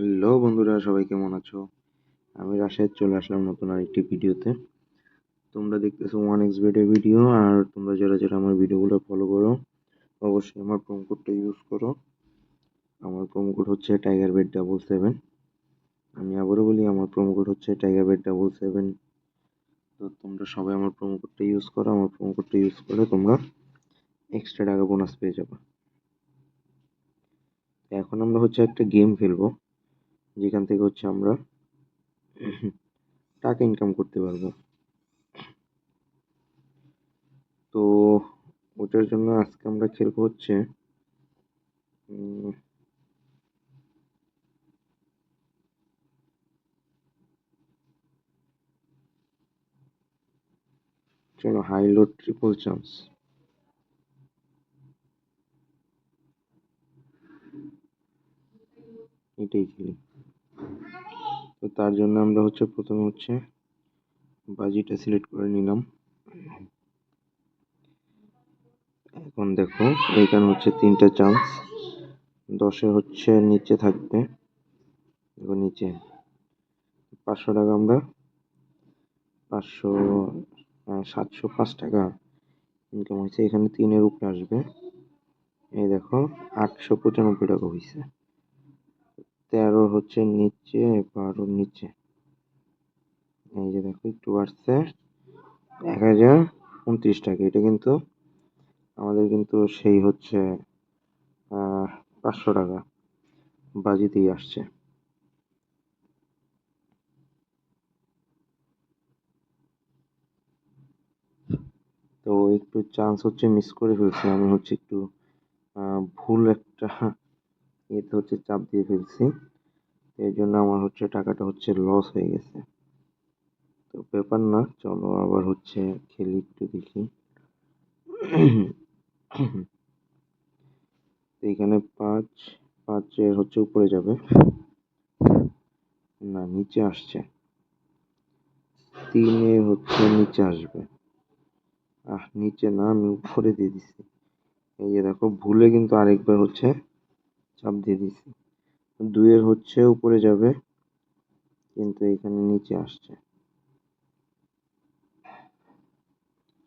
Hello বন্ধুরা, সবাই কেমন আছো? আমি রাশেদ, চলে আসলাম নতুন আরেকটি ভিডিওতে। তোমরা দেখতেছো ওয়ান এক্স বেডের ভিডিও আর তোমরা যারা যারা আমার ভিডিওগুলো ফলো করো, অবশ্যই আমার প্রোমো কোডটা ইউজ করো। আমার প্রোমো কোড হচ্ছে টাইগার বেড ডাবল সেভেন আমি আবারও বলি, আমার প্রোমো কোড হচ্ছে টাইগার বেড ডাবল সেভেন তো তোমরা সবাই আমার প্রোমো কোডটা ইউজ করো, আমার প্রোমো কোডটা ইউজ করে তোমরা এক্সট্রা টাকা বোনাস পেয়ে যাবে। এখন আমরা হচ্ছে একটা গেম খেলব। যেখান থেকে হচ্ছে আমরা টাকা ইনকাম করতে পারব। তো ওটার জন্য আজকে আমরা খেলব হচ্ছে চলো হাই ট্রিপল চান্স এটাই খেলি। তো তার জন্য আমরা হচ্ছে প্রথমে হচ্ছে বাজিটা সিলেক্ট করে নিলাম। এখন দেখো এইখানে হচ্ছে তিনটা চান্স দশে হচ্ছে নিচে থাকবে। দেখো নিচে। পাঁচশো টাকা আমরা। পাঁচশো সাতশো পাঁচ টাকা ইনকাম হয়েছে। এখানে তিনের উপরে আসবে। এই দেখো, আটশো পঁচানব্বই টাকা হয়েছে তেরো হচ্ছে নিচে, বারো নিচে। এই যে দেখো, একটু বাড়ছে। এক হাজার উনত্রিশ টাকা। এটা কিন্তু আমাদের কিন্তু সেই হচ্ছে পাঁচশো টাকা বাজিতেই আসছে। তো একটু চান্স হচ্ছে মিস করে ফেলছি। আমি হচ্ছে একটু ভুল একটা এতে হচ্ছে চাপ দিয়ে ফেলছি। এই জন্য আমার হচ্ছে টাকাটা হচ্ছে লস হয়ে গেছে। তো ব্যাপার না, চলো আবার হচ্ছে খেলি একটু দেখি। এখানে পাঁচ, পাঁচের হচ্ছে উপরে যাবে। না, নিচে আসছে। তিনের হচ্ছে নিচে আসবে। আহ, নিচে না, আমি উপরে দিয়ে দিছি। এই যে দেখো, ভুলে কিন্তু আরেকবার হচ্ছে চাপ দিয়ে দিছি দুইয়ের হচ্ছে উপরে যাবে, কিন্তু এখানে নিচে আসছে।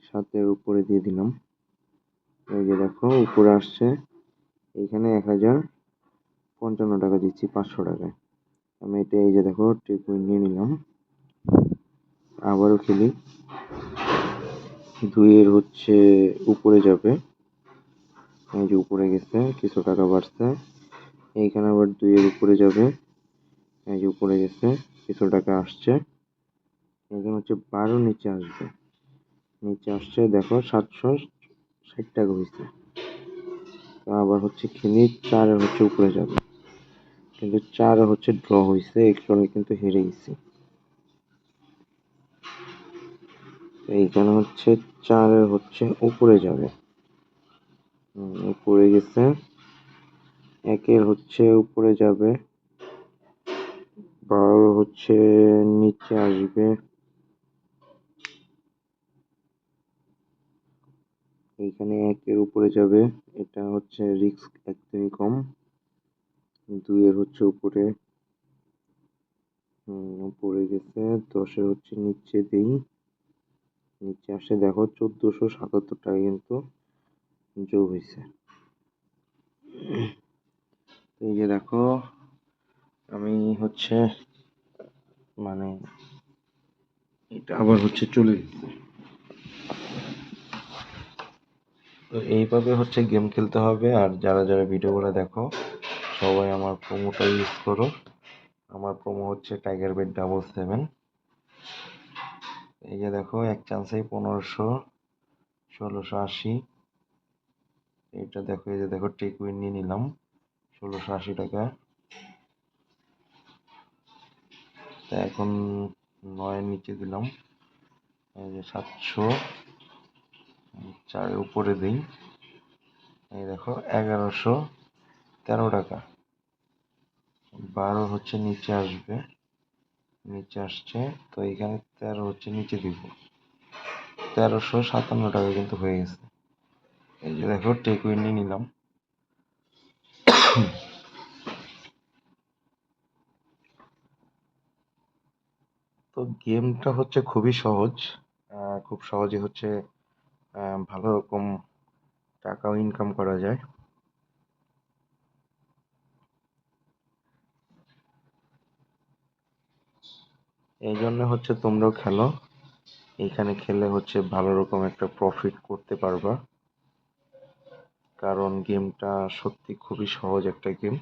সাতের উপরে দিয়ে দিলাম। এই যে দেখো, উপরে আসছে। এইখানে এক হাজার পঞ্চান্ন টাকা দিচ্ছি, পাঁচশো টাকায়। আমি এটা এই যে দেখো ট্রিকুইন নিয়ে নিলাম। আবারও খেলি। দুইয়ের হচ্ছে উপরে যাবে। এই যে উপরে গেছে, কিছু টাকা বাড়ছে। এইখানে আবার দুইয়ের উপরে যাবে। এই যে উপরে গেছে, কিছু টাকা আসছে। এখানে হচ্ছে বারো নিচে আসবে। নিচে আসছে, দেখো, সাতশো ষাট টাকা হয়েছে। আবার হচ্ছে খেলি চারের হচ্ছে উপরে যাবে। কিন্তু চার হচ্ছে ড্র হয়েছে কারণে কিন্তু হেরে গেছি। এইখানে হচ্ছে চারের হচ্ছে উপরে যাবে। উপরে গেছে। একের হচ্ছে উপরে যাবে বারো হচ্ছে নিচে আসবে। এইখানে একের উপরে যাবে, এটা হচ্ছে রিস্ক একদমই কম। দুইয়ের হচ্ছে উপরে উপরে গেছে, দশের হচ্ছে নিচে দিই। নিচে আসে, দেখো চোদ্দোশো সাতাত্তর টাকা কিন্তু যোগ হয়েছে এই যে দেখো, আমি হচ্ছে মানে এটা আবার হচ্ছে চলে তো এইভাবে হচ্ছে গেম খেলতে হবে, আর যারা যারা ভিডিওগুলো দেখো, সবাই আমার প্রোমোটা ইউজ করো। আমার প্রোমো হচ্ছে টাইগার বেড ডাবল সেভেন এই যে দেখো, এক চান্সেই পনেরোশো, ষোলোশো আশি। এটা দেখো, এই যে দেখো টেক উইন নিয়ে নিলাম। ষোলোশো আশি টাকা। তা এখন নয়ের নিচে দিলাম। এই যে সাতশো চারের উপরে দিই। এই দেখো, এগারোশো তেরো টাকা। বারো হচ্ছে নিচে আসবে। নিচে আসছে, তো এখানে তেরো হচ্ছে নিচে দিব। তেরোশো সাতান্ন টাকা কিন্তু হয়ে গেছে। এই যে দেখো টেক নিলাম। তো গেমটা হচ্ছে খুবই সহজ। খুব সহজে হচ্ছে ভালো রকম টাকাও ইনকাম করা যায়। এই জন্য হচ্ছে তোমরাও খেলো। এখানে খেলে হচ্ছে ভালো রকম একটা প্রফিট করতে পারবা। কারণ গেমটা সত্যি খুবই সহজ একটা গেম।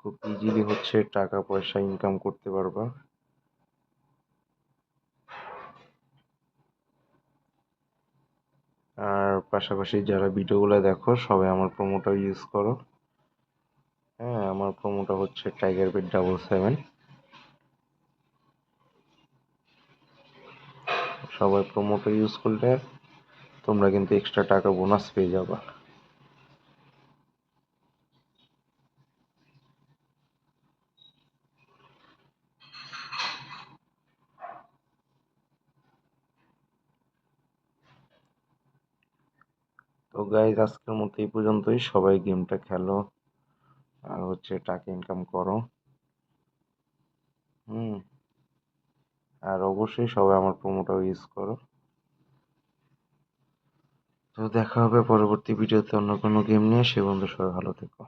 খুব ইজিলি হচ্ছে টাকা, পয়সা ইনকাম করতে পারবা। আর পাশাপাশি যারা ভিডিওগুলো দেখো, সবাই আমার প্রোমোটা ইউজ করো। হ্যাঁ আমার প্রোমোটা হচ্ছে টাইগার বিট ডাবল সেভেন সবাই প্রোমোটা ইউজ করলে তোমরা কিন্তু এক্সট্রা টাকা বোনাস পেয়ে যাবা। তো গাইজ আজকের মতো এই পর্যন্তই। সবাই গেমটা খেলো আর হচ্ছে টাকা ইনকাম করো। হুম, আর অবশ্যই সবাই আমার প্রোমোটাও ইউজ করো। তো দেখা হবে পরবর্তী ভিডিওতে অন্য কোনো গেম নিয়ে। সে বন্ধু সবাই ভালো থেকো।